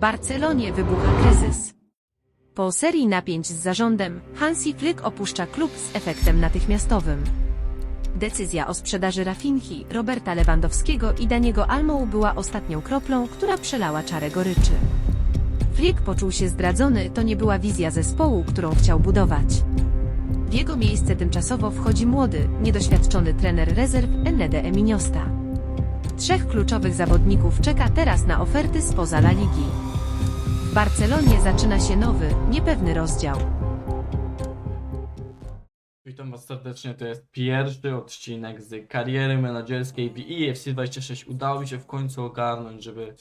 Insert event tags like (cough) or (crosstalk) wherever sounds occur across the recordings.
Barcelonie wybucha kryzys. Po serii napięć z zarządem, Hansi Flick opuszcza klub z efektem natychmiastowym. Decyzja o sprzedaży Rafinhi, Roberta Lewandowskiego i Daniego Almou była ostatnią kroplą, która przelała czarę goryczy. Flick poczuł się zdradzony, to nie była wizja zespołu, którą chciał budować. W jego miejsce tymczasowo wchodzi młody, niedoświadczony trener rezerw Enede Eminiosta. Trzech kluczowych zawodników czeka teraz na oferty spoza La Ligi. W Barcelonie zaczyna się nowy, niepewny rozdział. Witam Was serdecznie, to jest pierwszy odcinek z kariery menedżerskiej BEFC26. Udało mi się w końcu ogarnąć, żeby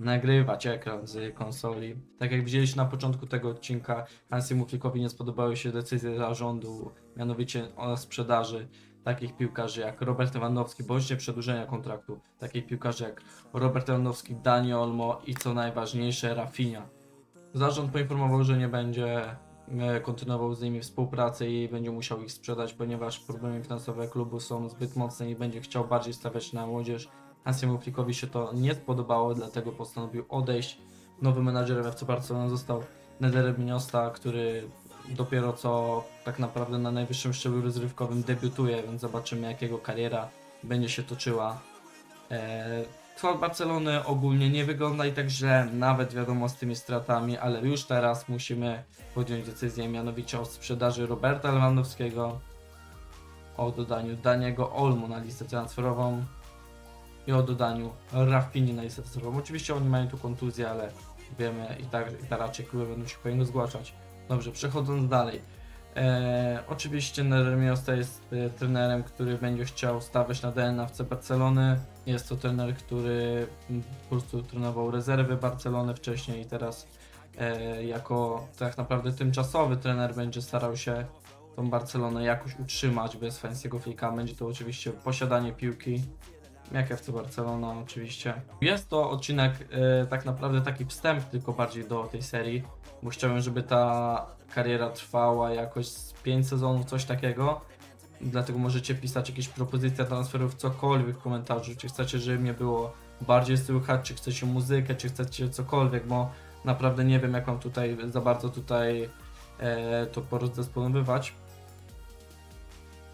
nagrywać ekran z konsoli. Tak jak widzieliście na początku tego odcinka, Hansiemu Flickowi nie spodobały się decyzje zarządu, mianowicie o sprzedaży takich piłkarzy jak Robert Lewandowski, bądź nie przedłużenia kontraktu, takich piłkarzy jak Robert Lewandowski, Dani Olmo i co najważniejsze Rafinha. Zarząd poinformował, że nie będzie e, kontynuował z nimi współpracę i będzie musiał ich sprzedać, ponieważ problemy finansowe klubu są zbyt mocne i będzie chciał bardziej stawiać na młodzież. Hansiemu Flickowi się to nie spodobało, dlatego postanowił odejść. Nowym menadżerem FC Barcelona został Neder Miniosta, który dopiero co tak naprawdę na najwyższym szczeblu rozrywkowym debiutuje, więc zobaczymy jak jego kariera będzie się toczyła. Skład Barcelony ogólnie nie wygląda i tak źle, nawet wiadomo z tymi stratami, ale już teraz musimy podjąć decyzję mianowicie o sprzedaży Roberta Lewandowskiego, o dodaniu Daniego Olmo na listę transferową i o dodaniu Rafini na listę transferową. Oczywiście oni mają tu kontuzję, ale wiemy i tak, i tak raczej kluby będą się powinny zgłaszać. Dobrze, przechodząc dalej. E, oczywiście Neremiosta jest e, trenerem, który będzie chciał stawiać na DNA w C Barcelony. Jest to trener, który mm, po prostu trenował rezerwy Barcelony wcześniej i teraz e, jako tak naprawdę tymczasowy trener będzie starał się tą Barcelonę jakoś utrzymać bez Fancy'ego Flika. Będzie to oczywiście posiadanie piłki, jak FC Barcelona oczywiście. Jest to odcinek e, tak naprawdę taki wstęp tylko bardziej do tej serii, bo chciałem, żeby ta kariera trwała jakoś z 5 sezonów, coś takiego. Dlatego możecie pisać jakieś propozycje transferów, cokolwiek w komentarzu, czy chcecie, żeby mnie było bardziej słychać, czy chcecie muzykę, czy chcecie cokolwiek, bo naprawdę nie wiem, jak mam tutaj za bardzo tutaj e, to porozdysponowywać.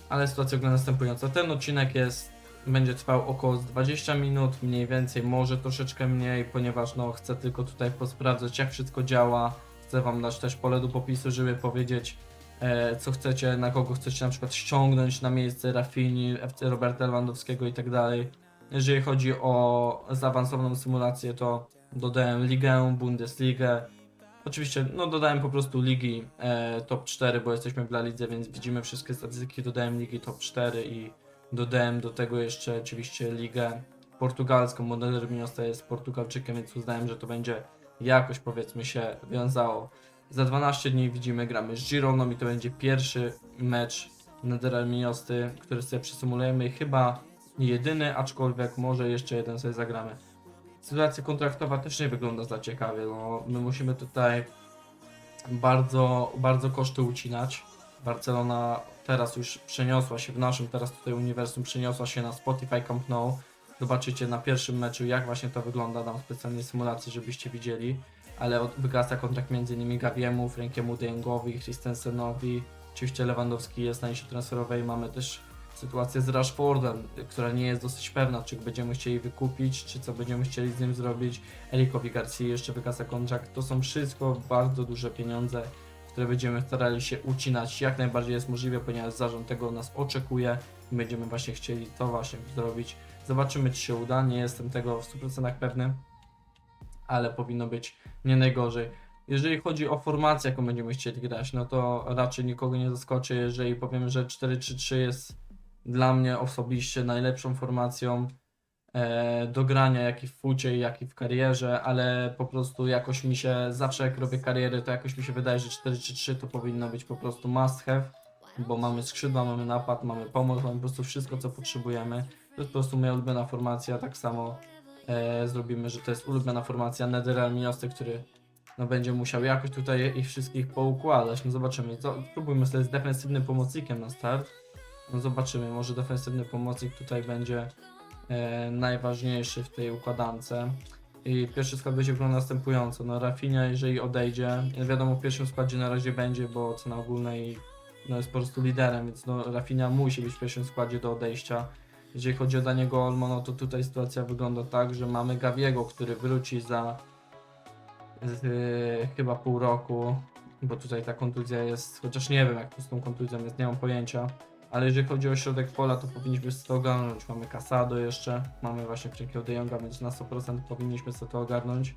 Ale sytuacja wygląda następująco. Ten odcinek jest będzie trwał około z 20 minut, mniej więcej, może troszeczkę mniej, ponieważ no chcę tylko tutaj posprawdzać jak wszystko działa. Chcę wam dać też pole do popisu, żeby powiedzieć e, co chcecie, na kogo chcecie na przykład ściągnąć na miejsce Rafini, FC Roberta Lewandowskiego i tak dalej. Jeżeli chodzi o zaawansowaną symulację, to dodałem Ligę, Bundesligę. Oczywiście, no dodałem po prostu ligi e, top 4, bo jesteśmy w La Lidze, więc widzimy wszystkie statystyki. Dodałem ligi top 4 i Dodałem do tego jeszcze oczywiście ligę portugalską, bo Miniosta jest Portugalczykiem, więc uznałem, że to będzie jakoś powiedzmy się wiązało. Za 12 dni widzimy, gramy z Gironą i to będzie pierwszy mecz Nedera który sobie przysymulujemy chyba jedyny, aczkolwiek może jeszcze jeden sobie zagramy. Sytuacja kontraktowa też nie wygląda za ciekawie, no my musimy tutaj bardzo, bardzo koszty ucinać. Barcelona teraz już przeniosła się w naszym teraz tutaj uniwersum, przeniosła się na Spotify Camp Nou. Zobaczycie na pierwszym meczu jak właśnie to wygląda, dam specjalnie symulację, żebyście widzieli. Ale wygasa kontrakt między innymi Gaviemu, Frankiemu de Jongowi, Christensenowi. Oczywiście Lewandowski jest na liście transferowej. Mamy też sytuację z Rashfordem, która nie jest dosyć pewna, czy będziemy chcieli wykupić, czy co będziemy chcieli z nim zrobić. Erikowi Garcia jeszcze wygasa kontrakt. To są wszystko bardzo duże pieniądze które będziemy starali się ucinać jak najbardziej jest możliwe, ponieważ zarząd tego nas oczekuje i będziemy właśnie chcieli to właśnie zrobić. Zobaczymy, czy się uda. Nie jestem tego w 100% pewny, ale powinno być nie najgorzej. Jeżeli chodzi o formację, jaką będziemy chcieli grać, no to raczej nikogo nie zaskoczy, jeżeli powiem, że 4-3-3 jest dla mnie osobiście najlepszą formacją do grania, jak i w fucie, jak i w karierze, ale po prostu jakoś mi się, zawsze jak robię karierę, to jakoś mi się wydaje, że 4-3-3 to powinno być po prostu must have, bo mamy skrzydła, mamy napad, mamy pomoc, mamy po prostu wszystko, co potrzebujemy. To jest po prostu moja ulubiona formacja, tak samo e, zrobimy, że to jest ulubiona formacja Netherrealm Miosty, który no, będzie musiał jakoś tutaj ich wszystkich poukładać. No zobaczymy. Co, spróbujmy sobie z defensywnym pomocnikiem na start. No zobaczymy, może defensywny pomocnik tutaj będzie e, najważniejszy w tej układance. I pierwszy skład będzie wyglądał następująco. No Rafinha, jeżeli odejdzie, wiadomo w pierwszym składzie na razie będzie, bo cena ogólnej no, jest po prostu liderem, więc no, Rafinha musi być w pierwszym składzie do odejścia. Jeżeli chodzi o Daniego Olmo, no to tutaj sytuacja wygląda tak, że mamy Gaviego, który wróci za z, chyba pół roku, bo tutaj ta kontuzja jest, chociaż nie wiem jak to z tą kontuzją jest, nie mam pojęcia. Ale jeżeli chodzi o środek pola, to powinniśmy to ogarnąć. Mamy Casado jeszcze, mamy właśnie Frankiego de Jonga, więc na 100% powinniśmy sobie to ogarnąć.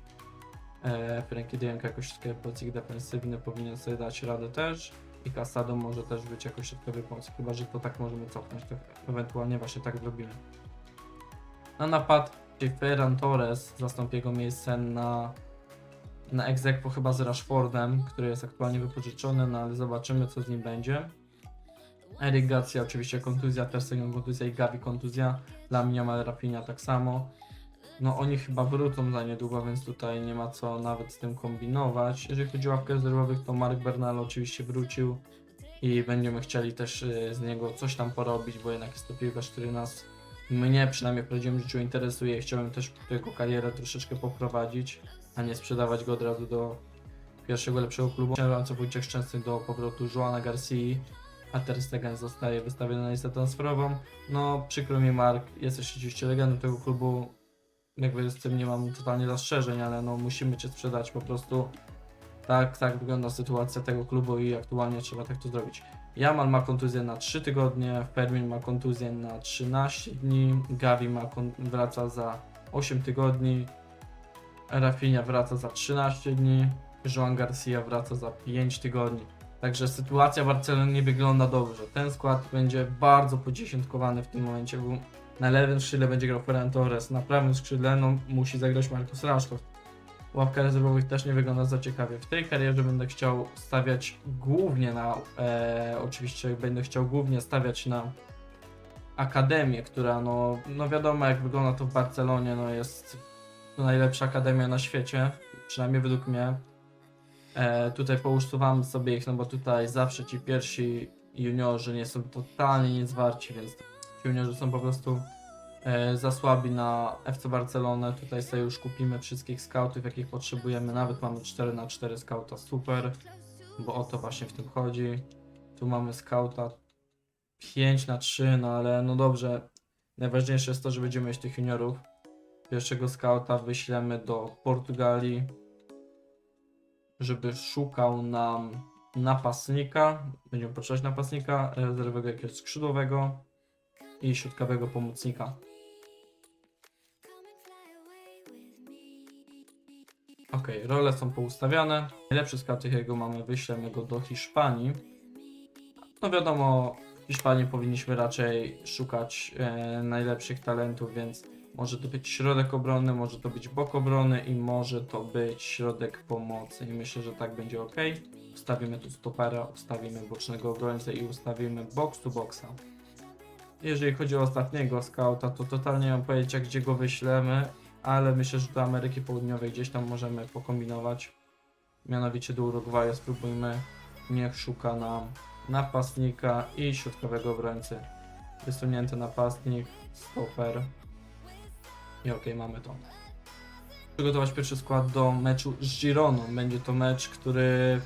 E, Frankie de Jong jako środkowy defensywny powinien sobie dać radę też. I Casado może też być jako środkowy pomocnik, chyba że to tak możemy cofnąć, to ewentualnie właśnie tak zrobimy. Na napad Ferran Torres zastąpi jego miejsce na na egzekwo chyba z Rashfordem, który jest aktualnie wypożyczony, no ale zobaczymy co z nim będzie. Eric Garcia oczywiście kontuzja, Terstegen kontuzja i Gavi kontuzja, Lamine Rafinha tak samo. No oni chyba wrócą za niedługo, więc tutaj nie ma co nawet z tym kombinować. Jeżeli chodzi o ławkę rezerwowych, to Mark Bernal oczywiście wrócił i będziemy chcieli też y, z niego coś tam porobić, bo jednak jest to piłkarz, który nas, mnie przynajmniej w prawdziwym życiu interesuje i chciałbym też jego karierę troszeczkę poprowadzić, a nie sprzedawać go od razu do pierwszego lepszego klubu. Chciałem co Wojciech Szczęsny do powrotu Joana Garcii, a Ter Stegen zostaje wystawiony na listę transferową. No przykro mi Mark, jesteś oczywiście legendą tego klubu, jakby z tym nie mam totalnie zastrzeżeń, ale no musimy Cię sprzedać po prostu. Tak, tak wygląda sytuacja tego klubu i aktualnie trzeba tak to zrobić. Jamal ma kontuzję na 3 tygodnie, Fermin ma kontuzję na 13 dni, Gavi ma wraca za 8 tygodni, Rafinha wraca za 13 dni, Joan Garcia wraca za 5 tygodni. Także sytuacja w Barcelonie nie wygląda dobrze. Ten skład będzie bardzo podziesiątkowany w tym momencie, bo na lewym skrzydle będzie grał Ferran Torres, na prawym skrzydle no, musi zagrać Marcus Rashford. Ławka rezerwowych też nie wygląda za ciekawie. W tej karierze będę chciał stawiać głównie na, e, oczywiście będę chciał głównie stawiać na akademię, która no, no wiadomo jak wygląda to w Barcelonie, no jest to najlepsza akademia na świecie, przynajmniej według mnie. E, tutaj pousuwamy sobie ich, no bo tutaj zawsze ci pierwsi juniorzy nie są totalnie nic warci, więc ci juniorzy są po prostu e, za słabi na FC Barcelonę. Tutaj sobie już kupimy wszystkich scoutów, jakich potrzebujemy. Nawet mamy 4 na 4 scouta, super, bo o to właśnie w tym chodzi. Tu mamy scouta 5 na 3, no ale no dobrze. Najważniejsze jest to, że będziemy mieć tych juniorów. Pierwszego skauta wyślemy do Portugalii, żeby szukał nam napastnika. Będziemy potrzebować napastnika, rezerwowego jakiegoś skrzydłowego i środkowego pomocnika. Ok, role są poustawiane. Najlepszy scout, jakiego mamy, wyślemy go do Hiszpanii. No wiadomo, w Hiszpanii powinniśmy raczej szukać e, najlepszych talentów, więc może to być środek obrony, może to być bok obrony i może to być środek pomocy. I myślę, że tak będzie ok. Ustawimy tu stopera, ustawimy bocznego obrońcę i ustawimy box to boxa. Jeżeli chodzi o ostatniego skauta, to totalnie nie mam pojęcia, gdzie go wyślemy, ale myślę, że do Ameryki Południowej gdzieś tam możemy pokombinować. Mianowicie do Urugwaju spróbujmy. Niech szuka nam napastnika i środkowego obrońcy. Wysunięty napastnik, stoper. I okej, mamy to. Przygotować pierwszy skład do meczu z Gironą. Będzie to mecz, który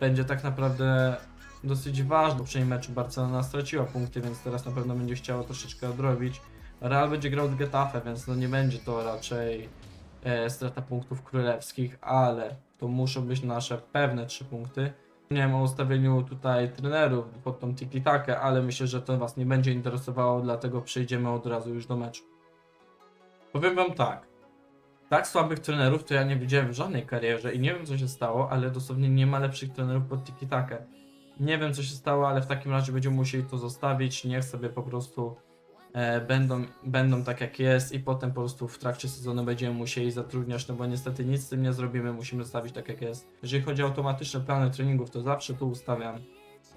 będzie tak naprawdę dosyć ważny. W meczu Barcelona straciła punkty, więc teraz na pewno będzie chciała troszeczkę odrobić. Real będzie grał z Getafe, więc no nie będzie to raczej e, strata punktów królewskich, ale to muszą być nasze pewne trzy punkty. Nie wiem o ustawieniu tutaj trenerów pod tą tiki-takę, ale myślę, że to Was nie będzie interesowało, dlatego przejdziemy od razu już do meczu. Powiem Wam tak. Tak słabych trenerów to ja nie widziałem w żadnej karierze i nie wiem co się stało, ale dosłownie nie ma lepszych trenerów pod tiki-takę. Nie wiem co się stało, ale w takim razie będziemy musieli to zostawić. Niech sobie po prostu e, będą, będą tak jak jest i potem po prostu w trakcie sezonu będziemy musieli zatrudniać, no bo niestety nic z tym nie zrobimy, musimy zostawić tak jak jest. Jeżeli chodzi o automatyczne plany treningów, to zawsze tu ustawiam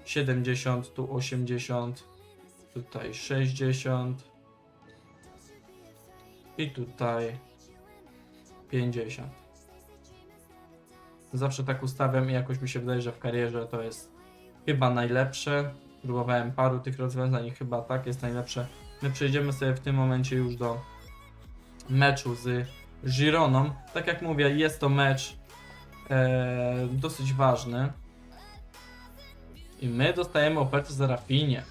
70, tu 80, tutaj 60 i tutaj 50. Zawsze tak ustawiam i jakoś mi się wydaje, że w karierze to jest chyba najlepsze. Próbowałem paru tych rozwiązań i chyba tak jest najlepsze. My przejdziemy sobie w tym momencie już do meczu z Gironą. Tak jak mówię, jest to mecz e, dosyć ważny. I my dostajemy ofertę za Rafinie.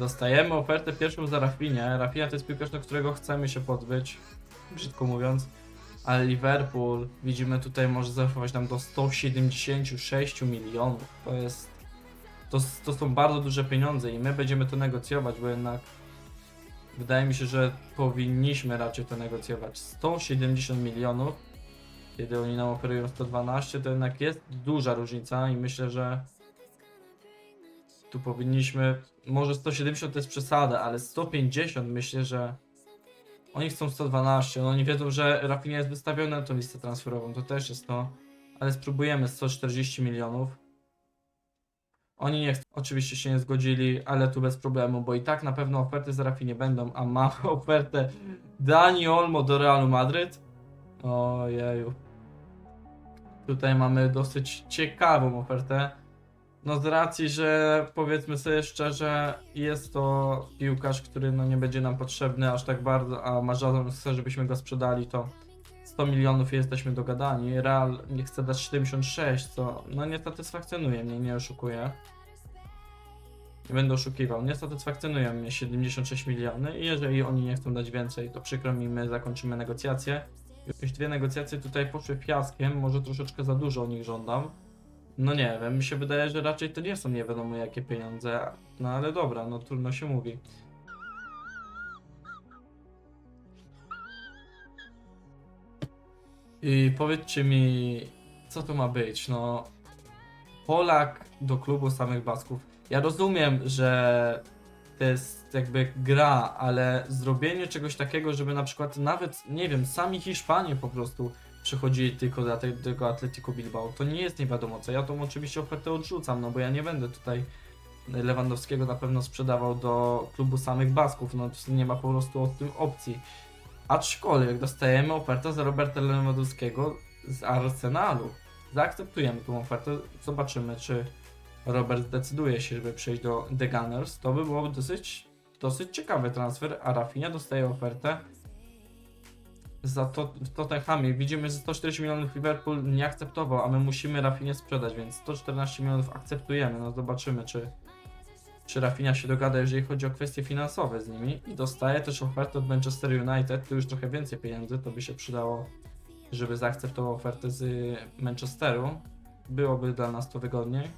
Dostajemy ofertę pierwszą za Rafinie. Rafina to jest piłkarz, do którego chcemy się pozbyć, brzydko mówiąc. Ale Liverpool, widzimy tutaj, może zaoferować nam do 176 milionów. To jest. To, to są bardzo duże pieniądze i my będziemy to negocjować, bo jednak wydaje mi się, że powinniśmy raczej to negocjować. 170 milionów, kiedy oni nam oferują 112, to jednak jest duża różnica i myślę, że tu powinniśmy. Może 170 to jest przesada, ale 150 myślę, że oni chcą 112. No oni wiedzą, że Rafinha jest wystawiony na tą listę transferową, to też jest to. Ale spróbujemy 140 milionów. Oni nie chcą, oczywiście się nie zgodzili, ale tu bez problemu, bo i tak na pewno oferty za Rafinha będą, a mamy (laughs) ofertę Dani Olmo do Realu Madryt. Ojeju. Tutaj mamy dosyć ciekawą ofertę. No z racji, że powiedzmy sobie szczerze, jest to piłkarz, który no nie będzie nam potrzebny aż tak bardzo, a Marzadon chce, żebyśmy go sprzedali, to 100 milionów jesteśmy dogadani. Real nie chce dać 76, co no nie satysfakcjonuje mnie, nie oszukuję. Nie będę oszukiwał. Nie satysfakcjonują mnie 76 miliony i jeżeli oni nie chcą dać więcej, to przykro mi, my zakończymy negocjacje. Już dwie negocjacje tutaj poszły fiaskiem, może troszeczkę za dużo o nich żądam. No nie wiem, mi się wydaje, że raczej to nie są nie wiadomo jakie pieniądze, no ale dobra, no trudno się mówi. I powiedzcie mi, co to ma być? No, Polak do klubu samych Basków. Ja rozumiem, że to jest jakby gra, ale zrobienie czegoś takiego, żeby na przykład nawet, nie wiem, sami Hiszpanie po prostu przychodzili tylko do te- tego Atletico Bilbao, to nie jest nie wiadomo co. Ja tą oczywiście ofertę odrzucam, no bo ja nie będę tutaj Lewandowskiego na pewno sprzedawał do klubu samych Basków, no nie ma po prostu o tym opcji. Aczkolwiek dostajemy ofertę za Roberta Lewandowskiego z Arsenalu. Zaakceptujemy tą ofertę, zobaczymy czy Robert zdecyduje się, żeby przejść do The Gunners. To by byłoby dosyć, dosyć ciekawy transfer, a Rafinha dostaje ofertę za to Tottenhamie. Widzimy, że 140 milionów Liverpool nie akceptował, a my musimy Rafinha sprzedać, więc 114 milionów akceptujemy. No zobaczymy, czy, czy Rafinha się dogada, jeżeli chodzi o kwestie finansowe z nimi. I dostaje też ofertę od Manchester United, tu już trochę więcej pieniędzy, to by się przydało, żeby zaakceptował ofertę z Manchesteru. Byłoby dla nas to wygodniej.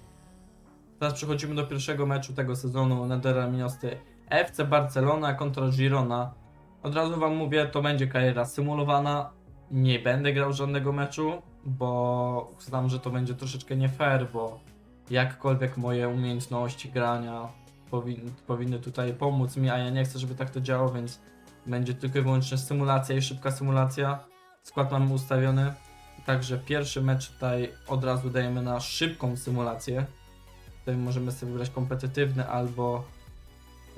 Teraz przechodzimy do pierwszego meczu tego sezonu Nedera Minosty FC Barcelona kontra Girona. Od razu wam mówię, to będzie kariera symulowana. Nie będę grał żadnego meczu, bo znam, że to będzie troszeczkę nie fair, bo jakkolwiek moje umiejętności grania powin powinny tutaj pomóc mi, a ja nie chcę, żeby tak to działo, więc będzie tylko i wyłącznie symulacja i szybka symulacja. Skład mamy ustawiony. Także pierwszy mecz tutaj od razu dajemy na szybką symulację. Tutaj możemy sobie wybrać kompetytywny albo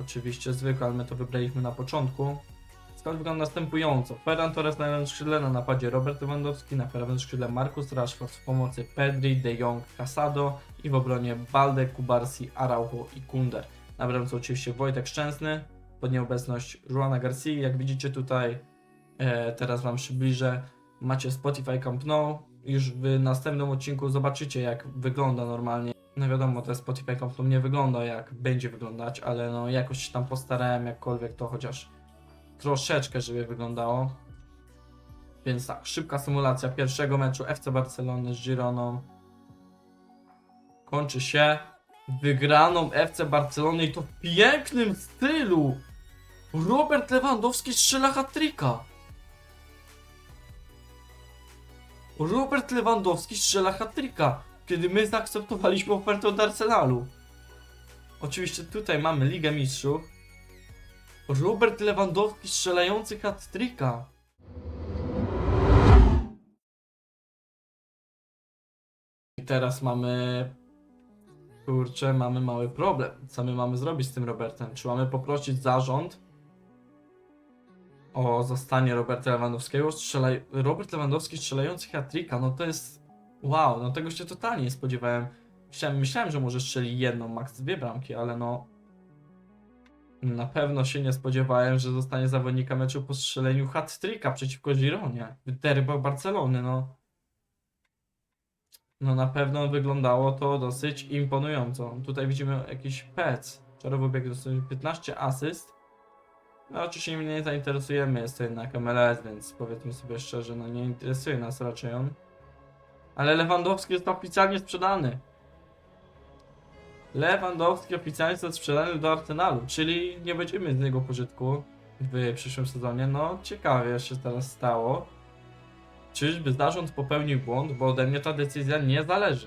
oczywiście zwykły, ale my to wybraliśmy na początku. Skład wygląda następująco. Ferran Torres na lewym skrzydle, na napadzie Robert Lewandowski, na prawym skrzydle Marcus Rashford w pomocy Pedri, De Jong, Casado i w obronie Balde, Kubarsi, Araujo i Kunder. Na bramce oczywiście Wojtek Szczęsny, pod nieobecność Juana Garcia. Jak widzicie tutaj, e, teraz Wam przybliżę, macie Spotify Camp Nou. Już w następnym odcinku zobaczycie jak wygląda normalnie. No wiadomo, to Spotify Nou nie wygląda jak będzie wyglądać, ale no jakoś się tam postarałem jakkolwiek to chociaż troszeczkę, żeby wyglądało. Więc tak, szybka symulacja pierwszego meczu FC Barcelony z Gironą kończy się wygraną FC Barcelony i to w pięknym stylu. Robert Lewandowski strzela hat-tricka. Robert Lewandowski strzela hat-tricka, kiedy my zaakceptowaliśmy ofertę od Arsenalu. Oczywiście tutaj mamy Ligę Mistrzów. Robert Lewandowski strzelający hat-tricka. I teraz mamy... Kurczę, mamy mały problem. Co my mamy zrobić z tym Robertem? Czy mamy poprosić zarząd o zostanie Roberta Lewandowskiego? Strzelaj... Robert Lewandowski strzelający hat-tricka, no to jest... Wow, no tego się totalnie nie spodziewałem. Myślałem, myślałem, że może strzeli jedną, max dwie bramki, ale no... Na pewno się nie spodziewałem, że zostanie zawodnika meczu po strzeleniu hat-tricka przeciwko Gironie w derbach Barcelony, no. No na pewno wyglądało to dosyć imponująco. Tutaj widzimy jakiś pec. Czarowy bieg dostał 15 asyst. No oczywiście nie zainteresujemy, jest to jednak MLS, więc powiedzmy sobie szczerze, no nie interesuje nas raczej on. Ale Lewandowski jest oficjalnie sprzedany. Lewandowski oficjalnie jest sprzedany do Arsenalu, czyli nie będziemy z niego pożytku w przyszłym sezonie. No ciekawie się teraz stało. Czyżby zarząd popełnił błąd, bo ode mnie ta decyzja nie zależy.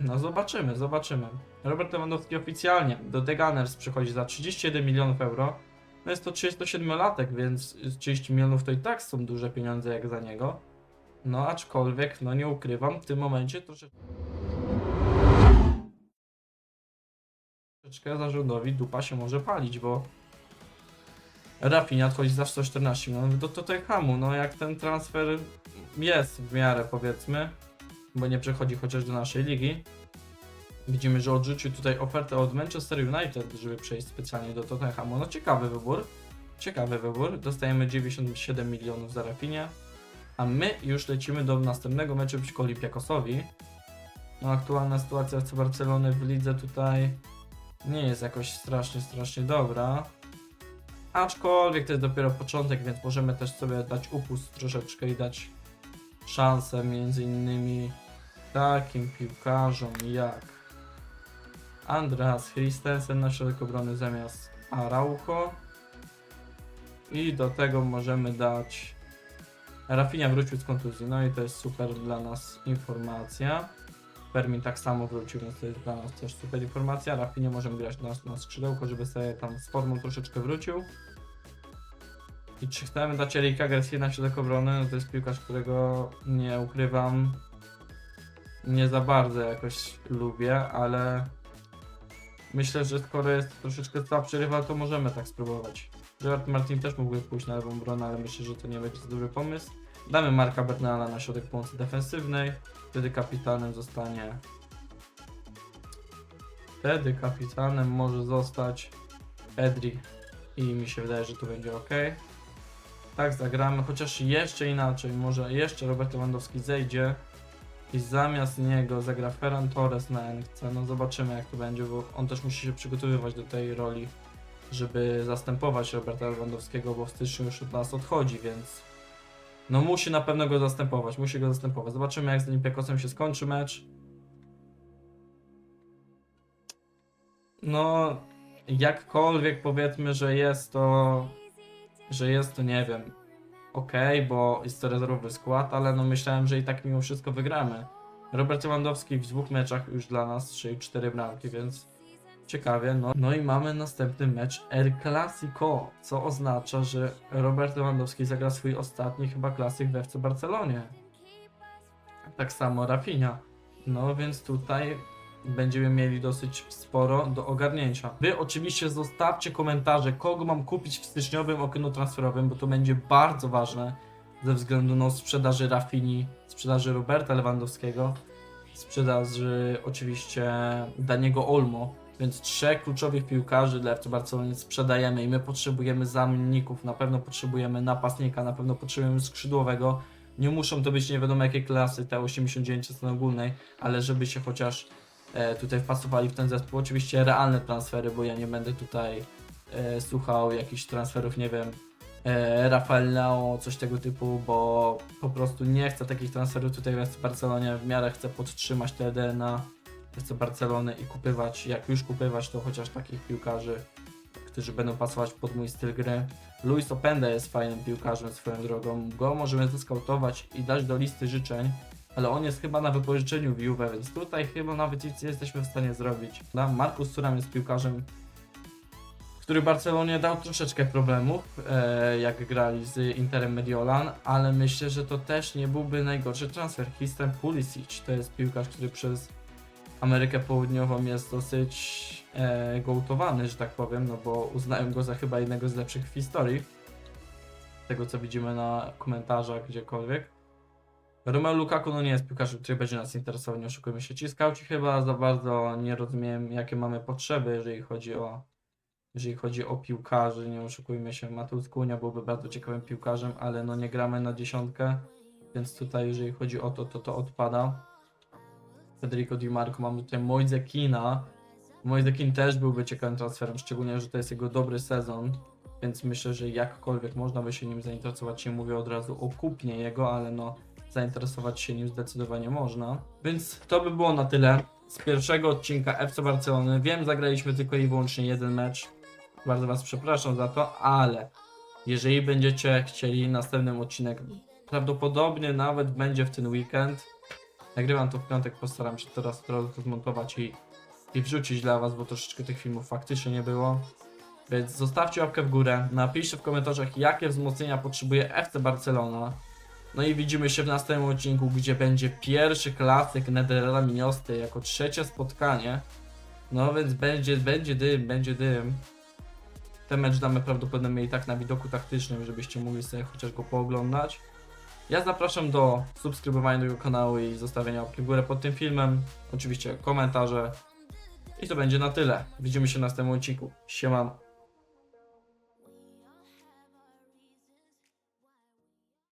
No zobaczymy, zobaczymy. Robert Lewandowski oficjalnie do The Gunners przychodzi za 31 milionów euro. No jest to 37-latek, więc 30 milionów to i tak są duże pieniądze jak za niego. No aczkolwiek, no nie ukrywam, w tym momencie troszeczkę troszeczkę zarządowi dupa się może palić, bo Rafinha odchodzi za 114 milionów do Tottenhamu. No jak ten transfer jest w miarę powiedzmy, bo nie przechodzi chociaż do naszej ligi. Widzimy, że odrzucił tutaj ofertę od Manchester United, żeby przejść specjalnie do Tottenhamu. No ciekawy wybór. Ciekawy wybór. Dostajemy 97 milionów za Rafinha. A my już lecimy do następnego meczu przeciwko Olympiakosowi. No aktualna sytuacja z Barcelony w lidze tutaj nie jest jakoś strasznie, strasznie dobra. Aczkolwiek to jest dopiero początek, więc możemy też sobie dać upust troszeczkę i dać szansę między innymi takim piłkarzom jak Andreas Christensen na środek obrony zamiast Araujo. I do tego możemy dać Rafinha wrócił z kontuzji, no i to jest super dla nas informacja. Fermin tak samo wrócił, więc to jest dla nas też super informacja. Rafinha możemy grać na, na skrzydełko, żeby sobie tam z formą troszeczkę wrócił. I czy chcemy dać Erika Garcia na środek obrony? No to jest piłkarz, którego nie ukrywam, nie za bardzo jakoś lubię, ale myślę, że skoro jest troszeczkę słabszy rywal, to możemy tak spróbować. Gerard Martin też mógłby pójść na lewą obronę, ale myślę, że to nie będzie za dobry pomysł. Damy Marka Bernala na środek pomocy defensywnej, wtedy kapitanem zostanie... Wtedy kapitanem może zostać Edri i mi się wydaje, że to będzie ok. Tak zagramy, chociaż jeszcze inaczej, może jeszcze Robert Lewandowski zejdzie i zamiast niego zagra Ferran Torres na NC. No zobaczymy jak to będzie, bo on też musi się przygotowywać do tej roli, żeby zastępować Roberta Lewandowskiego, bo w styczniu już od nas odchodzi, więc no musi na pewno go zastępować, musi go zastępować. Zobaczymy jak z Olympiakosem się skończy mecz. No, jakkolwiek powiedzmy, że jest to, że jest to, nie wiem, okej, bo jest to rezerwowy skład, ale no myślałem, że i tak mimo wszystko wygramy. Robert Lewandowski w dwóch meczach już dla nas strzelił cztery bramki, więc ciekawie. No, no i mamy następny mecz El Clasico, co oznacza, że Robert Lewandowski zagra swój ostatni chyba klasyk w FC Barcelonie. Tak samo Rafinha. No więc tutaj będziemy mieli dosyć sporo do ogarnięcia. Wy oczywiście zostawcie komentarze, kogo mam kupić w styczniowym oknu transferowym, bo to będzie bardzo ważne ze względu na sprzedaży Rafini, sprzedaży Roberta Lewandowskiego, sprzedaży oczywiście Daniego Olmo, więc trzech kluczowych piłkarzy dla FC Barcelony sprzedajemy i my potrzebujemy zamienników, na pewno potrzebujemy napastnika, na pewno potrzebujemy skrzydłowego. Nie muszą to być nie wiadomo jakie klasy, te 89 sceny ogólnej, ale żeby się chociaż e, tutaj wpasowali w ten zespół. Oczywiście realne transfery, bo ja nie będę tutaj e, słuchał jakichś transferów, nie wiem, e, Rafael Leao, coś tego typu, bo po prostu nie chcę takich transferów tutaj w FC Barcelonie. W miarę chcę podtrzymać te DNA FC Barcelony i kupywać, jak już kupywać, to chociaż takich piłkarzy, którzy będą pasować pod mój styl gry. Luis Openda jest fajnym piłkarzem swoją drogą. Go możemy zeskautować i dać do listy życzeń, ale on jest chyba na wypożyczeniu w Juve, więc tutaj chyba nawet nic nie jesteśmy w stanie zrobić. No, Markus Thuram jest piłkarzem, który Barcelonie dał troszeczkę problemów, e, jak grali z Interem Mediolan, ale myślę, że to też nie byłby najgorszy transfer. Christian Pulisic to jest piłkarz, który przez Amerykę Południową jest dosyć e, gołtowany, że tak powiem, no bo uznają go za chyba jednego z lepszych w historii. Z tego co widzimy na komentarzach gdziekolwiek. Romelu Lukaku no nie jest piłkarzem, który będzie nas interesował, nie oszukujmy się. Ci skauci chyba za bardzo nie rozumiem, jakie mamy potrzeby, jeżeli chodzi o jeżeli chodzi o piłkarzy, nie oszukujmy się, Mateusz Kunia byłby bardzo ciekawym piłkarzem, ale no nie gramy na dziesiątkę, więc tutaj jeżeli chodzi o to, to to odpada. Federico Di Marco, mamy tutaj Moise Kina. Moise też byłby ciekawym transferem, szczególnie, że to jest jego dobry sezon, więc myślę, że jakkolwiek można by się nim zainteresować, nie mówię od razu o kupnie jego, ale no zainteresować się nim zdecydowanie można. Więc to by było na tyle z pierwszego odcinka FC Barcelony. Wiem, zagraliśmy tylko i wyłącznie jeden mecz. Bardzo Was przepraszam za to, ale jeżeli będziecie chcieli następny odcinek, prawdopodobnie nawet będzie w ten weekend. Nagrywam to w piątek, postaram się teraz to zmontować i, i wrzucić dla Was, bo troszeczkę tych filmów faktycznie nie było. Więc zostawcie łapkę w górę, napiszcie w komentarzach, jakie wzmocnienia potrzebuje FC Barcelona. No i widzimy się w następnym odcinku, gdzie będzie pierwszy klasyk Nederla Miniosty jako trzecie spotkanie. No więc będzie, będzie dym, będzie dym. Ten mecz damy prawdopodobnie i tak na widoku taktycznym, żebyście mogli sobie chociaż go pooglądać. Ja zapraszam do subskrybowania tego kanału i zostawienia łapki w górę pod tym filmem. Oczywiście komentarze. I to będzie na tyle. Widzimy się w następnym odcinku. Siemano.